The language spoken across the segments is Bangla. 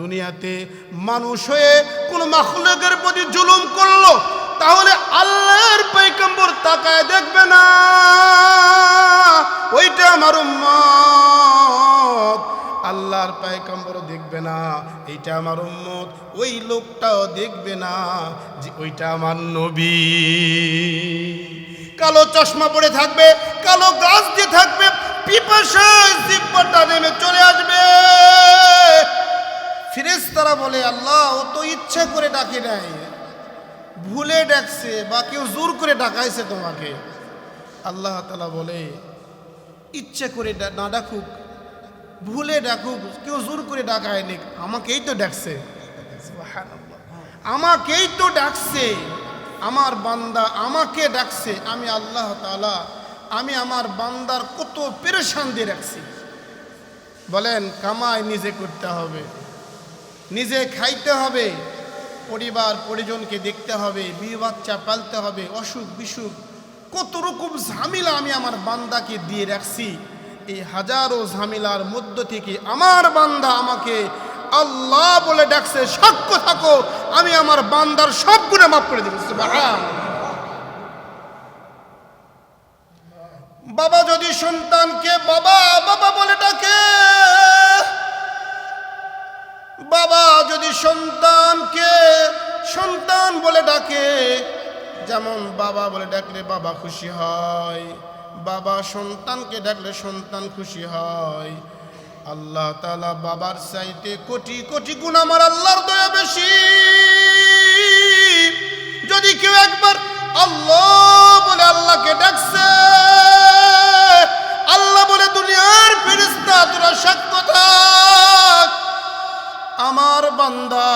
দুনিয়াতে মানুষ হয়ে কোন মাখলুকের প্রতি জুলুম করল, তাহলে আল্লাহর পৈকম্বর তাকায় দেখবে না। ওইটা আমার উম্মত। আল্লাহর পায়কম্বরও দেখবে না, এইটা আমার উম্মত। ওই লোকটাও দেখবে না যে ওইটা আমার নবী। কালো চশমা পড়ে থাকবে, কালো গাছ দিয়ে থাকবে, পিপাসায় জিব্বাটা নেমে চলে আসবে। ফিরেস্তারা বলে, আল্লাহ, ও তো ইচ্ছা করে ডাকে নাই। ভুলে ডাকছে বা কেউ জোর করে ডাকাইছে তোমাকে। আল্লাহ তালা বলে, ইচ্ছে করে না ডাকুক। ভুলে ডাকুক। কেউ জোর করে ডাকায়নি আমাকেই তো ডাকছে। আমাকেই তো ডাকছে। আমার বান্দা আমাকে ডাকছে। আমি আল্লাহ তাআলা, আমি আমার বান্দার কত পেরেশান দিয়ে রাখছি বলেন, কামাই নিজে করতে হবে। নিজে খাইতে হবে, পরিবার পরিজনকে দেখতে হবে বিয়ে বাচ্চা পালতে হবে, অসুখ বিসুখ কত রকম ঝামেলা আমি আমার বান্দাকে দিয়ে রাখছি এই হাজারো ঝামেলার মধ্য থেকে আমার বান্দা আমাকে আল্লাহ বলে ডাকছে সাক্ষ্য থাকো, আমি আমার বান্দার সব গুণে মাফ করে সুবহান। বাবা যদি সন্তানকে বাবা বাবা বলে ডাকে বাবা যদি সন্তানকে সন্তান বলে ডাকে, যেমন বাবা বলে ডাকলে বাবা খুশি হয়, বাবা সন্তানকে ডাকলে সন্তান খুশি হয়, আল্লাহ তালা বাবার চাইতে কোটি কোটি গুণ আমার আল্লাহর দয়া বেশি। যদি কেউ একবার আল্লাহ বলে আল্লাহকে ডাকছে বান্দা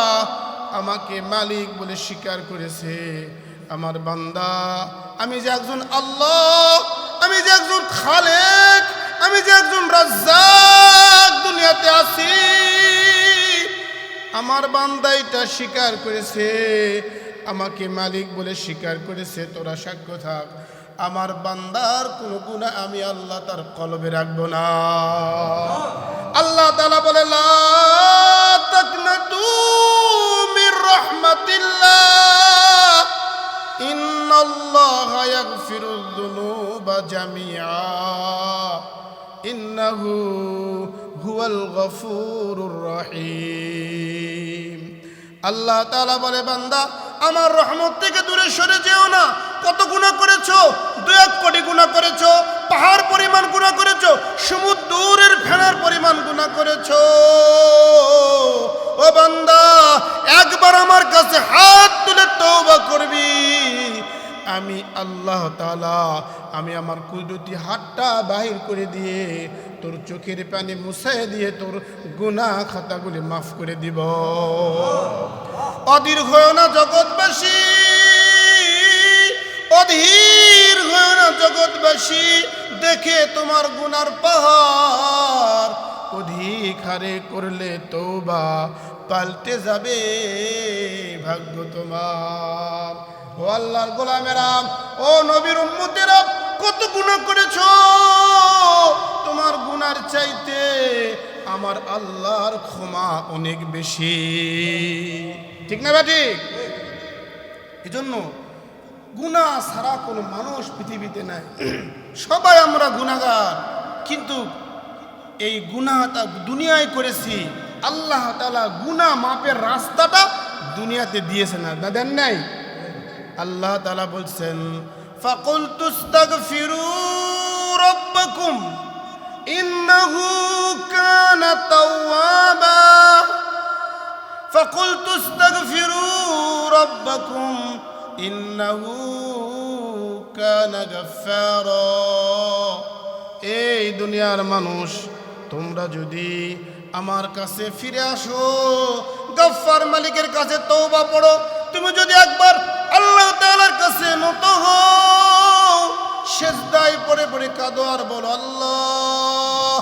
আমাকে মালিক বলে স্বীকার করেছে। আমার বান্দা, আমি যে একজন আল্লাহ, আমি যে একজন খালেক, আমি যে একজন রাজ্জাক দুনিয়াতে আছি। আমার বান্দা এটা স্বীকার করেছে, আমাকে মালিক বলে স্বীকার করেছে, তোরা সাক্ষ্য থাক। আমার বান্দার কোনো গুণা আমি আল্লাহ তার কলবে রাখব না। আল্লাহ তালা বলে, লা ইন্নাল্লাহা ইয়াগফিরুয যুনুবা জামিআ। ইন্নাহু হুয়াল গফুরুর রহিম। আল্লাহ তাআলা বলে, বান্দা, আমার রহমত থেকে দূরে সরে যেও না। কত গুণা করেছ? দু এক কোটি গুণা করেছ। পাহাড় পরিমাণ গুণা করেছ। সমুদ্রের ফেনার পরিমাণ গুণা করেছ। ও বান্দা, একবার আমার কাছে হাত তুলে তওবা করবি। আমি আল্লাহ তালা আমি আমার কুদরতি হাতটা বাহির করে দিয়ে তোর চোখের পানি মুছাই দিয়ে তোর গুনাহ খাতাগুলি মাফ করে দিব। অধীর হয় না জগৎবাসী, অধীর হয় না জগৎবাসী, দেখে তোমার গুনার পাহাড় অধিক হারে করলে তৌবা পাল্টে যাবে ভাগ্য তোমার। ও আল্লাহর গোলামেরা, ও নবীর উম্মতেরা, কত গুনাহ করেছ? তোমার গুনার চাইতে আমার আল্লাহর ক্ষমা অনেক বেশি। ঠিক না ঠিক এজন্য গুণা ছাড়া কোনো মানুষ পৃথিবীতে নাই। সবাই আমরা গুণাগার কিন্তু এই গুনাহটা দুনিয়ায় করেছি। আল্লাহ তালা গুনা মাপের রাস্তাটা দুনিয়াতে দিয়েছেন না দেন নাই? আল্লাহ তালা বলছেন ফকুল তুস্তক ফিরু রব্বাকুম, ইন্নহু কানা তাওয়াবা ফাকুল তুস্তাক ফিরু রব্বাকুম, ইন্নহু কানা গাফফারা. এই দুনিয়ার মানুষ, তোমরা যদি আমার কাছে ফিরে আসো, গফফার মালিকের কাছে তওবা পড়ো, তুমি যদি একবার কাছে নত হও। সেজদায় পরে পড়ে কাঁদো আর বলো, আল্লাহ,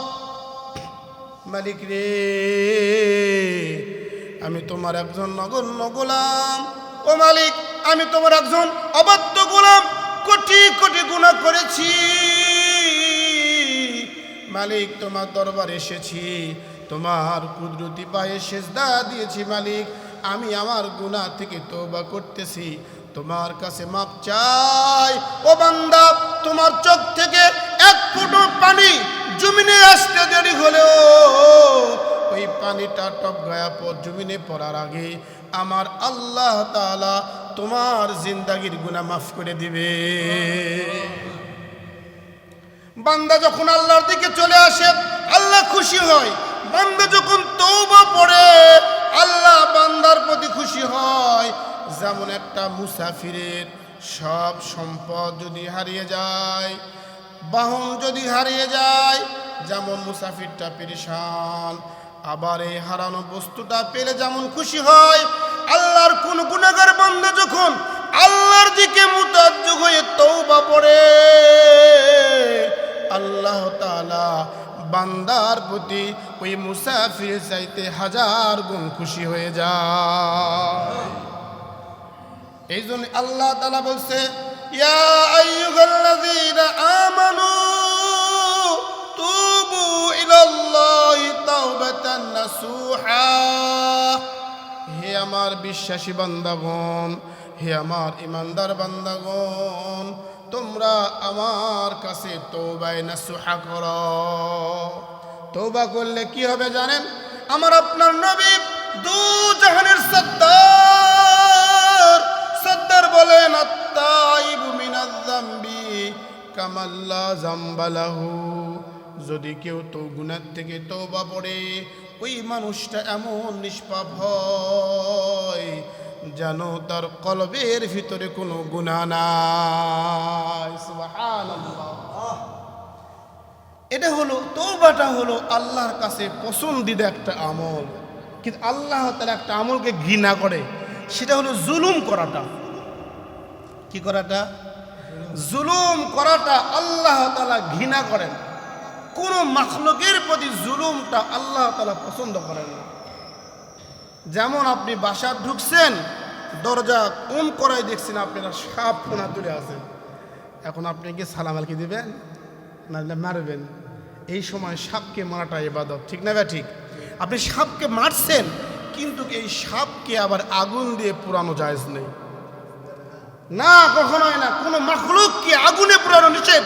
মালিক রে, আমি তোমার একজন নগণ্য গোলাম। ও মালিক, আমি তোমার একজন অবাধ্য গোলাম। কোটি কোটি গুণা করেছি। মালিক, তোমার দরবার এসেছি। তোমার কুদরতি পায়ে সেজদা দিয়েছি, মালিক। আমি আমার গুনাহ থেকে তওবা করতেছি। তোমার কাছে মাপ চাই। ও বান্দা, তোমার চোখ থেকে এক ফুটো পানি জমিনে আসতে দেরি হলেও ওই পানিটা টপ গায়া পর জমিনে পড়ার আগে আমার আল্লাহ তাআলা তোমার জিন্দাগির গুনাহ মাফ করে দিবে। বান্দা যখন আল্লাহর দিকে চলে আসে, আল্লাহ খুশি হয়। বান্দা যখন তৌবা পড়ে, আল্লাহ বান্দার প্রতি খুশি হয়। যেমন একটা মুসাফিরের সব সম্পদ যদি হারিয়ে যায়, বাহন যদি হারিয়ে যায়, যেমন মুসাফিরটা পেরেশান, আবার এই হারানো বস্তুটা পেলে যেমন খুশি হয়, আল্লাহর কোন গুণাগার বান্দা যখন আল্লাহর দিকে মুতাজ্জু হয়ে তৌবা পড়ে, আল্লাহ তাআলা বান্দার প্রতি ওই মুসাফির চাইতে হাজার গুণ খুশি হয়ে যায়। এই জন্য আল্লাহ তালা বলছে হে আমার বিশ্বাসী বান্দাগণ, হে আমার ইমানদার বান্দাগণ, তোমরা আমার কাছে তৌবায় নাসুহা কর। তৌবা করলে কি হবে জানেন? আমার আপনার নবী দু জাহানের সত্তার বলেন কামাল্লা জাম্বালাহু যদি কেউ তো গুনার থেকে তওবা পড়ে, ওই মানুষটা এমন নিষ্পাপ হয় যেন তার কলবের ভিতরে কোনো গুণা নাই। এটা হলো তৌবাটা হলো আল্লাহর কাছে পছন্দিদা একটা আমল। কিন্তু আল্লাহ তার একটা আমলকে ঘৃণা করে, সেটা হলো জুলুম করাটা। কি করাটা? জুলুম করাটা আল্লাহ তালা ঘৃণা করেন। কোন মাখলুকের প্রতি জুলুমটা আল্লাহ তালা পছন্দ করেন না। যেমন আপনি বাসার ঢুকছেন, দরজা কোন করাই দেখছেন আপনারা সাপ ফোনা তুলে আছেন এখন আপনি কি সালাম আলকি দিবেন? নাহলে মারবেন। এই সময় সাপকে মারাটা এবাদত ঠিক না ঠিক? আপনি সাপকে মারছেন, কিন্তু এই সাপকে আবার আগুন দিয়ে পুরানো জায়েজ নেই। না, কখনোই না। কোনো মাখলুককে আগুনে পুরানো নিষেধ?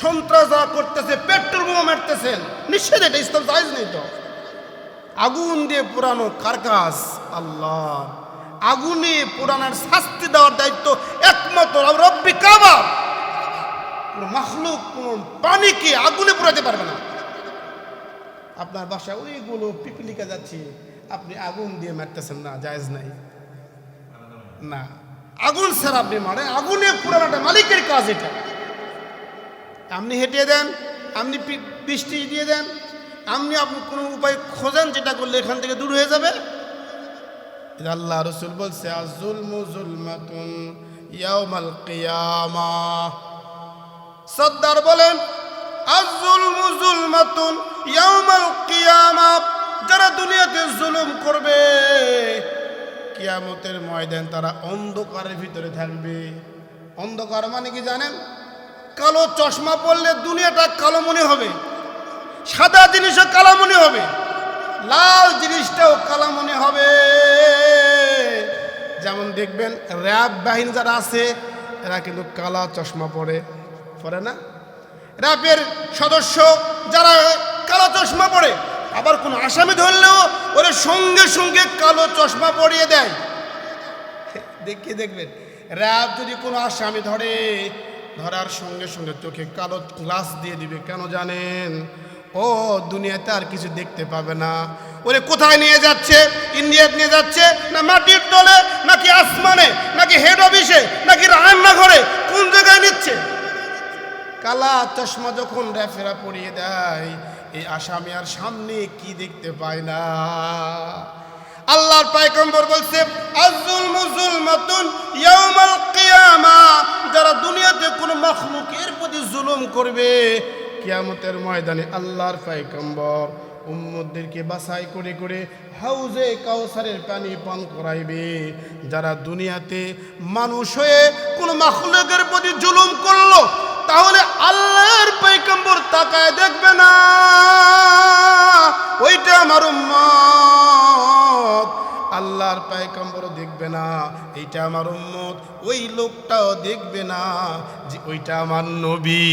সন্ত্রাস করতেছে, পেট্রোল বোমা মারতেছেন নিষেধ এটা, ইসলাম জায়েজ নেই তো। আগুন দিয়ে পুরানো কার কাজ আল্লাহ। আগুনে পুরানোর শাস্তি দেওয়ার দায়িত্ব একমাত্র রব্বি কাবা। কোনো মাখলুক পানিকে আগুনে পুরাতে পারবে না? আপনার বাসায় ওইগুলো পিকনিকে যাচ্ছি, আপনি আগুন দিয়ে মারতেছেন না, জায়েজ নাই। না। আগুন স্যার মারে, আগুনে পুরানোটা মালিকের কাজ এটা। আপনি হেঁটে দেন, আপনি বৃষ্টি দিয়ে দেন, আপনি আপনি কোনো উপায় খোঁজেন যেটা করলে এখান থেকে দূর হয়ে যাবে? আল্লাহ রসুল বলছে সর্দার বলেন যারা দুনিয়াতে জুলুম করবে কিয়ামতের ময়দান তারা অন্ধকারের ভিতরে থাকবে। অন্ধকার মানে কি জানেন? কালো চশমা পরলে দুনিয়াটা কালো মনে হবে। সাদা জিনিসও কালো মনে হবে। লাল জিনিসটাও কালো মনে হবে। যেমন দেখবেন, র্যাব বাহিনী যারা আছে, এরা কিন্তু কালা চশমা পরে। পরে না? র্যাবের সদস্য যারা কালো চশমা পরে আবার কোনো আসামি ধরলেও ওরা সঙ্গে সঙ্গে কালো চশমা পরিয়ে দেয়। দেখিয়ে দেখবেন? র্যাব যদি কোনো আসামি ধরে, ধরার সঙ্গে সঙ্গে চোখে কালো গ্লাস দিয়ে দিবে, কেন জানেন? ও, দুনিয়াতে আর কিছু দেখতে পাবে না। ওরে কোথায় নিয়ে যাচ্ছে? ইন্ডিয়াতে নিয়ে যাচ্ছে? না মাটির তলে? নাকি আসমানে? নাকি হেড অফিসে নাকি রান্নাঘরে? কোন জায়গায় নিচ্ছে? কালা চশমা যখন র্যাফেরা পরিয়ে দেয় এই আসামি আর সামনে কি দেখতে পায় না? আল্লাহর পায়গম্বর বলছে আজুল মুজুলমাতুন ইয়াউমাল কিয়ামা। যারা দুনিয়াতে কোনো মাখলুকের প্রতি জুলুম করবে, কিয়ামতের ময়দানে আল্লাহর পায়গম্বর উম্মতদেরকে বাছাই করে করে হাউজে কাউসারের পানি পান করাইবে। যারা দুনিয়াতে মানুষ হয়ে কোনো মাখলুকের প্রতি জুলুম করল তাহলে আল্লাহর পৈকম্বর তাকায় দেখবে না। ওইটা আমার উম্মত। আল্লাহর পায়কম্বর দেখবে না, এইটা আমার উম্মত। ওই লোকটাও দেখবে না যে ওইটা আমার নবী।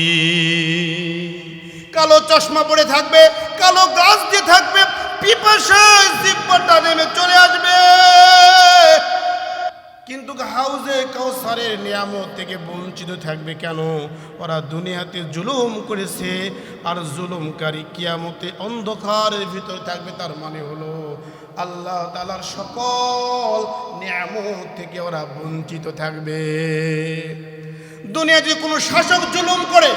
কালো চশমা পরে থাকবে, কালো বঞ্চিত থাকবে কেন? ওরা দুনিয়াতে জুলুম করেছে আর জুলুমকারী কিয়ামতে অন্ধকারের ভিতর থাকবে, তার মানে হলো আল্লাহ তালার সকল নিয়ামত থেকে ওরা বঞ্চিত থাকবে। দুনিয়া যদি কোনো শাসক জুলুম করে,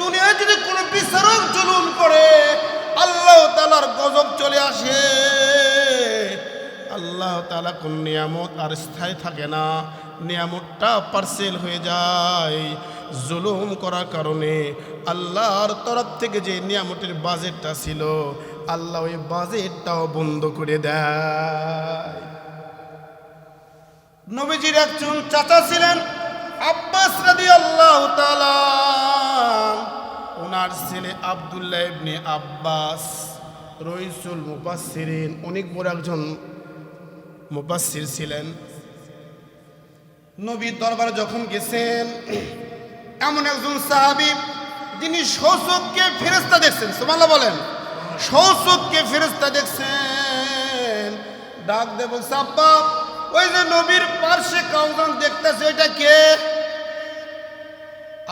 দুনিয়ায় যদি কোনো বিচারক জুলুম করে, আল্লাহ তালার গজব চলে আসে। আল্লাহ তালা কোন নিয়ামত আর স্থায়ী থাকে না। নিয়ামতটা পার্সেল হয়ে যায়। জুলুম করার কারণে আল্লাহর তরফ থেকে যে নিয়ামতের বাজেটটা ছিল, আল্লাহ ওই বাজেটটাও বন্ধ করে দেয়। নবীজির একজন চাচা ছিলেন আব্বাস রাদি আল্লাহ ওনার ছেলে আবদুল্লাহ ইবনে আব্বাস, রইসুল মুপাসিরিন অনেক বড় একজন মুপাসির ছিলেন। নবীর দরবারে যখন গেছেন, এমন একজন সাহাবি, যিনি শৌচককে ফেরেস্তা দেখছেন সোমাল্লা বলেন শৌচককে ফেরেস্তা দেখছেন। ডাক দেব আব্বা, ওই যে নবীর পার্শ্বে কাউজন দেখতেছে ওইটা কে?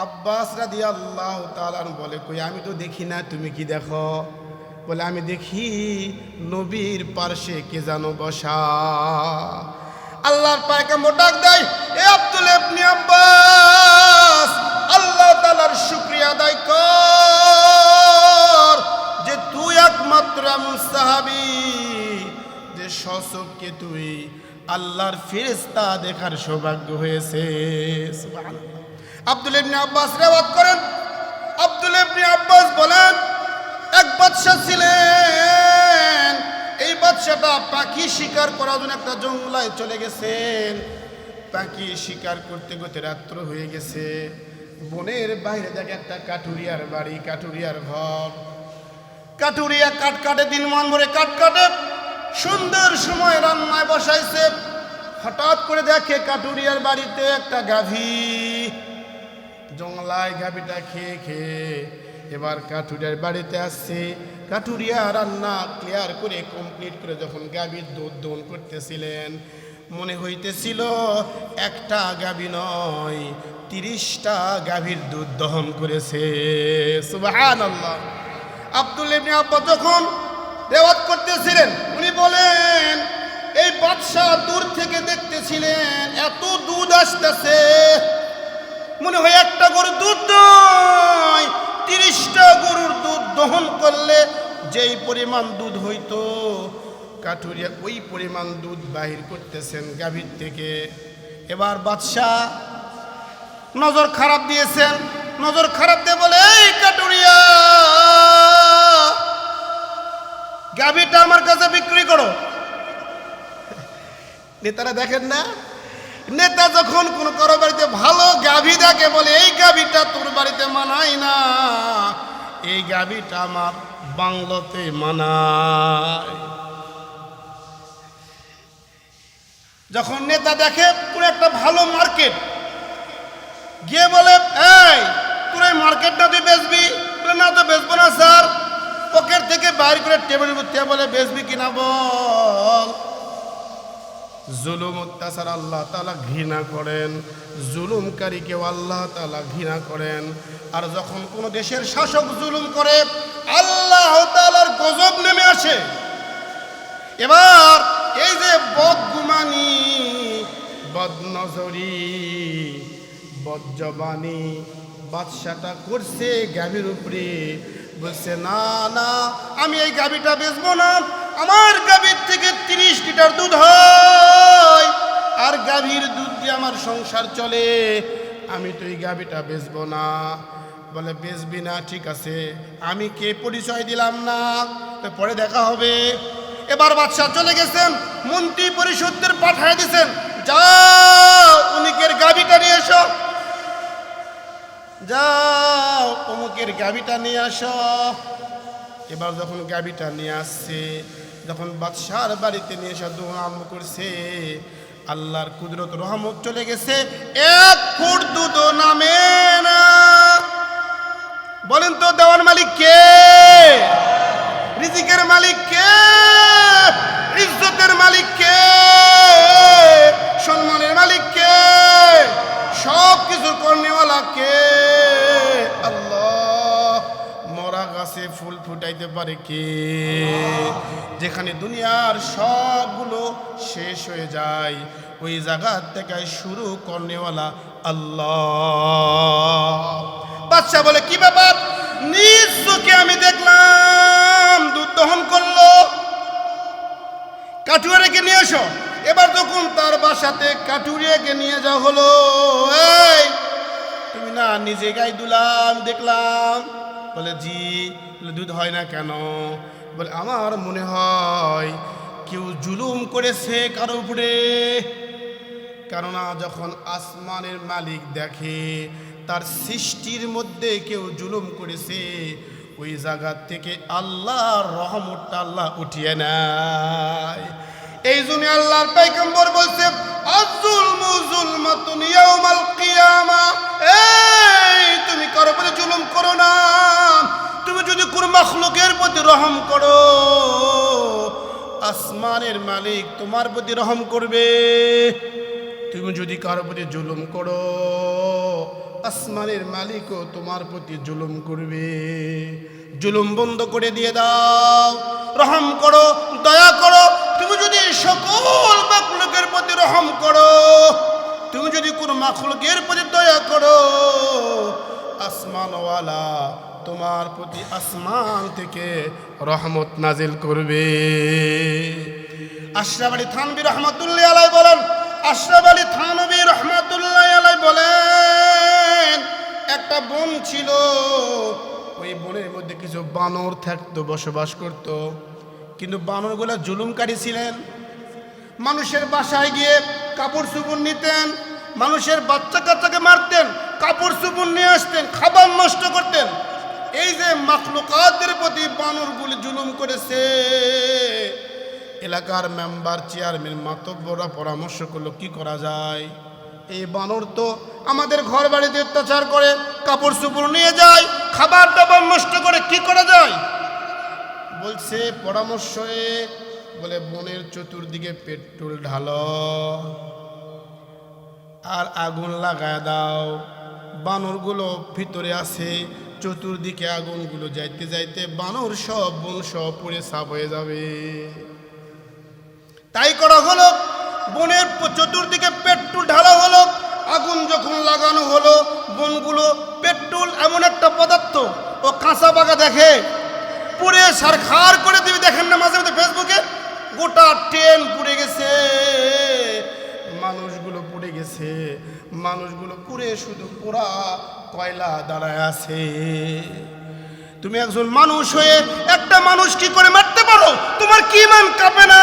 আব্বাস রাদি আল্লাহ তালান বলে, কই, আমি তো দেখি না, তুমি কি দেখো? বলে, আমি দেখি নবীর পার্শ্বে কে জানো বসা। আল্লাহর পায়কাম্বর ডাক দেয়, এ আব্দুল ইবনে আব্বাস, আল্লাহ তাআলার শুকরিয়া আদায় কর যে তুই একমাত্র এমন সাহাবী, যে সচককে তুই আল্লাহর ফেরেশতা দেখার সৌভাগ্য হয়েছে। সুবহানাল্লাহ। আব্দুল ইবনে আব্বাস রেওয়াত করেন। আব্দুল ইবনে আব্বাস বলেন, এক বাদশা ছিলেন। বাদশাটা পাখি শিকার করার জন্য একটা জঙ্গলায় চলে গেছেন। পাখি শিকার করতে করতে রাত্র হয়ে গেছে। বনের বাইরে দেখে একটা কাঠুরিয়ার বাড়ি, কাঠুরিয়ার ঘর। কাঠুরিয়া কাঠ কাটে, দিন মান ভরে কাঠ কাটে। সুন্দর সময় রান্নায় বসাইছে। হঠাৎ করে দেখে কাটুরিয়ার বাড়িতে একটা গাভী। জঙ্গলায় গাভীটা খেয়ে খেয়ে এবার কাঠুরিয়ার বাড়িতে আসছে। কাঠুরিয়া রান্না ক্লিয়ার করে কমপ্লিট করে যখন গাভীর দুধ দোন করতেছিলেন, মনে হইতেছিল একটা গাভী নয়, তিরিশটা গাভীর দুধ দহন করেছে। আব্দুল ইবনে আব্বা যখন রেওয়াত করতেছিলেন, উনি বলেন, এই বাদশাহ দূর থেকে দেখতেছিলেন, এত দুধ আসতেছে। মনে হয় একটা গরু দুধ তিরিশটা গরুর দুধ দহন করলে যেই পরিমাণ দুধ হইতো, কাঠুরিয়া ওই পরিমাণ দুধ বাহির করতেছেন গাভীর থেকে। এবার বাদশাহ নজর খারাপ দিয়েছেন। নজর খারাপ দিয়ে বলে, এই কাটুরিয়া গাভীটা আমার কাছে বিক্রি করো। নেতারা দেখেন না নেতা যখন কোন কারও বাড়িতে ভালো গাভী দেখে বলে, এই গাভীটা তোর বাড়িতে মানাই না, এই গাভীটা আমার বাংলোতে মানায়। যখন নেতা দেখে পুরো একটা ভালো মার্কেট। গিয়ে বলে, এই, তোর এই মার্কেটটা তুই বেচবি? না তো বেচবো না, স্যার। পকেট থেকে বাইর করে টেবিলের উপর বলে, বেচবি কিনা বল? জুলুম অত্যাচার আল্লাহ তালা ঘৃণা করেন। জুলুমকারীকেও আল্লাহ তালা ঘৃণা করেন। আর যখন কোনো দেশের শাসক জুলুম করে, আল্লাহ গজব নেমে আসে। এবার এই যে বদগুমানি, বদনজরি বজ্জবানি বাদশাটা করছে গাভীর উপরে। বলছে, না না, আমি এই গাভীটা বেচবো না। আমার গাভীর থেকে তিরিশ লিটার দুধ হয়। আর গাভীর দুধ দিয়ে আমার সংসার চলে, আমি তো এই গাভীটা বেচবো না। বলে, বেচবি না, ঠিক আছে। আমি কে পরিচয় দিলাম না? পরে দেখা হবে। এবার বাদশাহ চলে গেছেন, মন্ত্রী পরিষদদের পাঠায় দিয়েছেন যাও উনিকের গাভীটা নিয়ে এসো। যাও, অমুকের গাভীটা নিয়ে আসো। এবার যখন গাভীটা নিয়ে আসছে, যখন বাদশার বাড়িতে নিয়ে এসে দোয়া আরম্ভ করছে আল্লাহর কুদরত রহমত চলে গেছে। এক ফুট দুধ নামে না। বলেন তো, দেওয়ান মালিক কে? রিজিকের মালিক কে? ইজ্জতের মালিক কে? সম্মানের মালিক কে? সব কিছু কর্ণেওয়ালা কে? গাছে ফুল ফুটাইতে পারে কে? যেখানে দুনিয়ার সবগুলো শেষ হয়ে যায়, ওই জায়গা থেকে শুরু কর্ণেওয়ালা আল্লাহ। বাচ্চা বলে, কি ব্যাপার? নিজ চোখে আমি দেখলাম, দুধ দহন করল। কাটুয়ারেকে নিয়ে এসো। এবার যখন তার বাসাতে কাটুরিয়াকে নিয়ে যাওয়া হলো, এই, তুমি না নিজে গাই দুলাম দেখলাম বলে, জি। দুধ হয় না কেন? বলে, আমার মনে হয় কেউ জুলুম করেছে কারও উপরে। কেননা যখন আসমানের মালিক দেখে তার সৃষ্টির মধ্যে কেউ জুলুম করেছে, ওই জায়গা থেকে আল্লাহর রহমতটা আল্লাহ উঠিয়ে নেয়। এই জন্য আল্লাহর পাইকম্বর বলছে, আজুল মুজুল মাতুন কিয়ামা। তুমি কারও উপরে জুলুম করো না। তুমি যদি কোন মাখলুকের প্রতি রহম করো, আসমানের মালিক তোমার প্রতি রহম করবে। তুমি যদি কারও প্রতি জুলুম করো, আসমানের মালিকও তোমার প্রতি জুলুম করবে। জুলুম বন্ধ করে দিয়ে দাও। রহম করো, দয়া করো সকল মাখলুকের প্রতি রহম করো। তুমি যদি কোনো মাখলুকের প্রতি দয়া করো, আসমানওয়ালা তোমার প্রতি আসমান থেকে রহমত নাজিল করবে। আশরাফ থানবী রহমতুল্লাহ আলাই বলেন, আশরাফ আলী থানবী রহমতুল্লাহ আলাই বলেন, একটা বন ছিল, ওই বনের মধ্যে কিছু বানর থাকতো, বসবাস করত। কিন্তু বানরগুলো জুলুমকারী ছিলেন। মানুষের বাসায় গিয়ে কাপড় চুপড় নিতেন, মানুষের বাচ্চা কাচ্চাকে মারতেন, কাপড় চুপড় নিয়ে আসতেন, খাবার নষ্ট করতেন। এই যে মাখলুকাতের প্রতি বানরগুলি জুলুম করেছে, এলাকার মেম্বার, চেয়ারম্যান মাতব্বরা পরামর্শ করল, কি করা যায়? এই বানর তো আমাদের ঘর বাড়িতে অত্যাচার করে, কাপড় চুপড় নিয়ে যায়, খাবার দাবার নষ্ট করে, কি করা যায়? বলছে পরামর্শ বলে, বনের চতুর্দিকে পেট্রোল ঢালো, আর আগুন লাগায় দাও। বানরগুলো ভিতরে আছে, চতুর্দিকে আগুনগুলো যাইতে যাইতে বানর সব বন সব পুড়ে সাপ হয়ে যাবে। তাই করা হলো, বনের চতুর্দিকে পেট্রোল ঢালা হলো, আগুন যখন লাগানো হলো, বনগুলো পেট্রোল এমন একটা পদার্থ, ও কাঁচা বাগা দেখে পুড়ে সারখার করে দিবি। দেখেন না মাঝে মধ্যে ফেসবুকে গোটা ট্রেন পুড়ে গেছে। মানুষগুলো পুড়ে গেছে। মানুষগুলো পুড়ে শুধু পোড়া কয়লা দাঁড়ায় আছে। তুমি একজন মানুষ হয়ে একটা মানুষ কি করে মারতে পারো? তোমার কি মান কাঁপে না?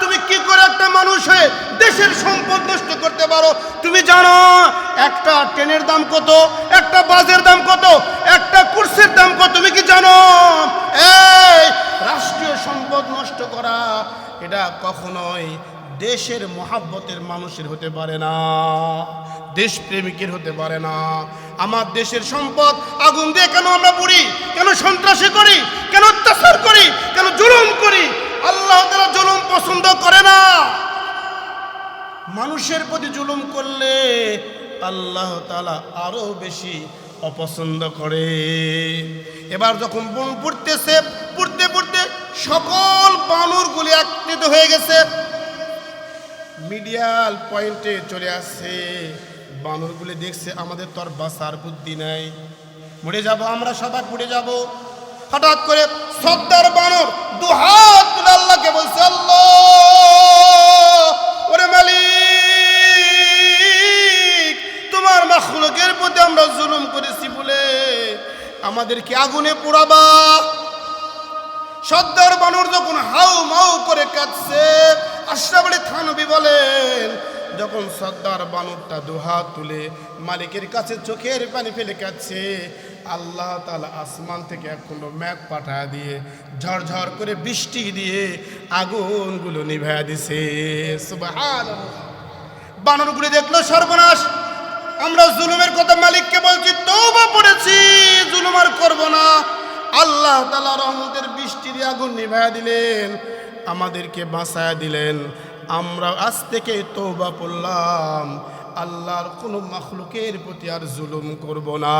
তুমি কি করে একটা মানুষ হয়ে দেশের সম্পদ নষ্ট করতে পারো? তুমি জানো, একটা ট্রেনের দাম কত, একটা বাসের দাম কত, একটা দাম কত, তুমি কি জানো? এই, রাষ্ট্রীয় সম্পদ নষ্ট করা, এটা কখনোই দেশের মহাব্বতের মানুষের হতে পারে না, দেশপ্রেমিকের হতে পারে না। আমার দেশের সম্পদ আগুন দিয়ে কেন আমরা পুড়ি? কেন সন্ত্রাসী করি? কেন অত্যাচার করি? কেন জুলুম করি? আল্লাহ তারা জুলুম পছন্দ করে না। মানুষের প্রতি জুলুম করলে আল্লাহ তালা আরও বেশি অপছন্দ করে। এবার যখন বন পুড়তেছে, পুড়তে পুড়তে সকল বানরগুলি একত্রিত হয়ে গেছে। মিডিয়াল পয়েন্টে চলে আসছে। বানরগুলি দেখছে, আমাদের তো আর বাঁচার বুদ্ধি নাই। মরে যাব, আমরা সবাই পুড়ে যাব। হঠাৎ করে সর্দার বানর দু হাত আল্লাহকে বলছে, আল্লাহ, ওরে মালিক মাখলুকের প্রতি আমরা জুলুম করেছি বলে আমাদেরকে আগুনে পোড়াবা। সর্দার বানর যখন হাউ মাউ করে কাঁদছে, আশরাফ আলী থানবী বলেন, যখন সর্দার বানরটা দুহাত তুলে মালিকের কাছে চোখের পানি ফেলে কাচ্ছে আল্লাহ তালা আসমান থেকে এখনও ম্যাঘ পাঠা দিয়ে, ঝরঝর করে বৃষ্টি দিয়ে আগুনগুলো নিভায়া দিছে। বানরগুলি দেখল সর্বনাশ। আমরা জুলুমের কথা মালিককে বলছি তৌবা পড়েছি জুলুম আর করব না। আল্লাহ তালা রহমতের বৃষ্টির আগুন নিভায়া দিলেন, আমাদেরকে বাঁচায়া দিলেন। আমরা আজ থেকে তৌবা পড়লাম আল্লাহর কোনো মখলুকের প্রতি আর জুলুম করব না।